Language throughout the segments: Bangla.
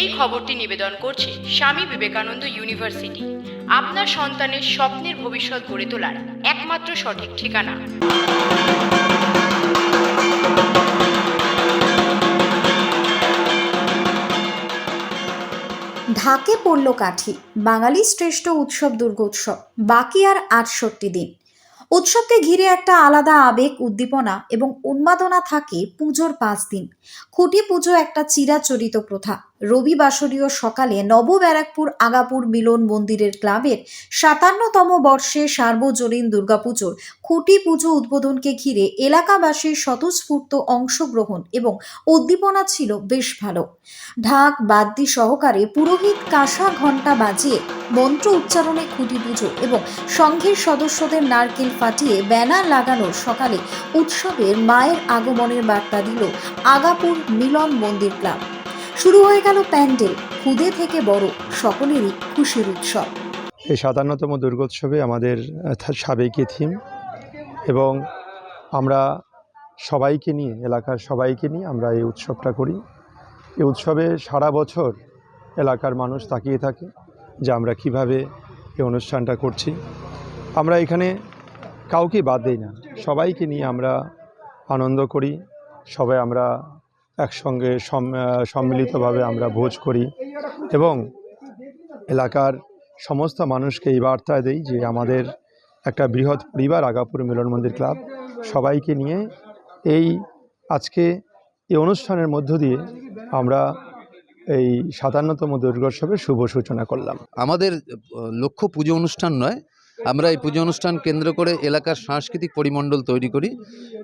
এই খবরটি নিবেদন করছে স্বামী বিবেকানন্দ ইউনিভার্সিটি। আপনার সন্তানের স্বপ্নের ভবিষ্যৎ গড়ে তোলার একমাত্র সঠিক ঠিকানা। ঢাকে পড়ল কাঠি বাঙালি শ্রেষ্ঠ উৎসব দুর্গোৎসব, বাকি আর আটষট্টি দিন। উৎসবকে ঘিরে একটা আলাদা আবেগ, উদ্দীপনা এবং উন্মাদনা থাকে পুজোর পাঁচ দিন। খুঁটি পুজো একটা চিরাচরিত প্রথা। রবি বাসরীয় সকালে নব ব্যারাকপুর আগাপুর মিলন মন্দিরের ক্লাবের সাতান্নতম বর্ষে সার্বজনীন দুর্গাপুজোর খুঁটি পুজো উদ্বোধনকে ঘিরে এলাকাবাসীর স্বতঃস্ফূর্ত অংশগ্রহণ এবং উদ্দীপনা ছিল বেশ ভালো। ঢাক বাদ্যি সহকারে পুরোহিত কাঁসা ঘণ্টা বাজিয়ে মন্ত্র উচ্চারণে খুঁটি পুজো এবং সংঘের সদস্যদের নারকেল ফাটিয়ে ব্যানার লাগানো সকালে উৎসবের মায়ের আগমনের বার্তা দিল আগাপুর মিলন মন্দির ক্লাব। শুরু হয়ে গেল প্যান্ডেল, খুদে থেকে বড়, সকলেরই খুশির উৎসব। এই সাতান্নতম দুর্গোৎসবে আমাদের সাবেকি থিম এবং আমরা সবাইকে নিয়ে, এলাকার সবাইকে নিয়ে আমরা এই উৎসবটা করি। এই উৎসবে সারা বছর এলাকার মানুষ তাকিয়ে থাকে যে আমরা কীভাবে এই অনুষ্ঠানটা করছি। আমরা এখানে কাউকে বাদ দিই না। সবাইকে নিয়ে আমরা আনন্দ করি। সবাই আমরা একসঙ্গে সম- সম্মিলিতভাবে আমরা ভোজ করি এবং এলাকার সমস্ত মানুষকে এই বার্তা দেই যে আমাদের একটা বৃহৎ পরিবার আগাপুর মিলন মন্দির ক্লাব সবাইকে নিয়ে এই আজকে এই অনুষ্ঠানের মধ্য দিয়ে আমরা এই সাতান্নতম দুর্গোৎসবের শুভ সূচনা করলাম। আমাদের লক্ষ্য পুজো অনুষ্ঠান নয় আমরা এই পুজো অনুষ্ঠান কেন্দ্র করে এলাকার সাংস্কৃতিক পরিমণ্ডল তৈরি করি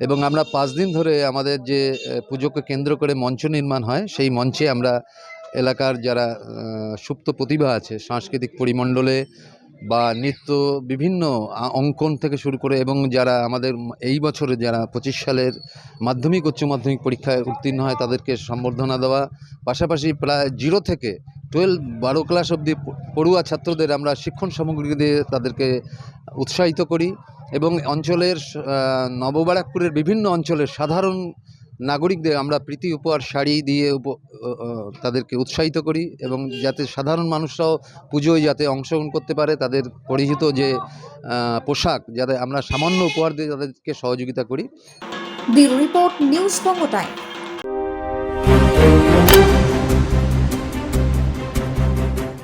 এবং আমরা পাঁচ দিন ধরে আমাদের যে পুজোকে কেন্দ্র করে মঞ্চ নির্মাণ হয়, সেই মঞ্চে আমরা এলাকার যারা সুপ্ত প্রতিভা আছে, সাংস্কৃতিক পরিমণ্ডলে বা নৃত্য বিভিন্ন অঙ্কন থেকে শুরু করে এবং যারা আমাদের এই বছরে যারা পঁচিশ সালের মাধ্যমিক, উচ্চ মাধ্যমিক পরীক্ষায় উত্তীর্ণ হয়, তাদেরকে সম্বর্ধনা দেওয়া, পাশাপাশি প্রায় জিরো থেকে টুয়েলভ বারো ক্লাস অবধি পড়ুয়া ছাত্রদের আমরা শিক্ষণ সামগ্রী দিয়ে তাদেরকে উৎসাহিত করি এবং অঞ্চলের নববারাকপুরের বিভিন্ন অঞ্চলের সাধারণ নাগরিকদের আমরা প্রীতি উপহার শাড়ি দিয়ে তাদেরকে উৎসাহিত করি এবং যাতে সাধারণ মানুষরাও পুজোয় যাতে অংশগ্রহণ করতে পারে তাদের পরিহিত যে পোশাক, যাতে আমরা সামান্য উপহার দিয়ে তাদেরকে সহযোগিতা করি। রিপোর্ট, নিউজ বঙ্গ টাইম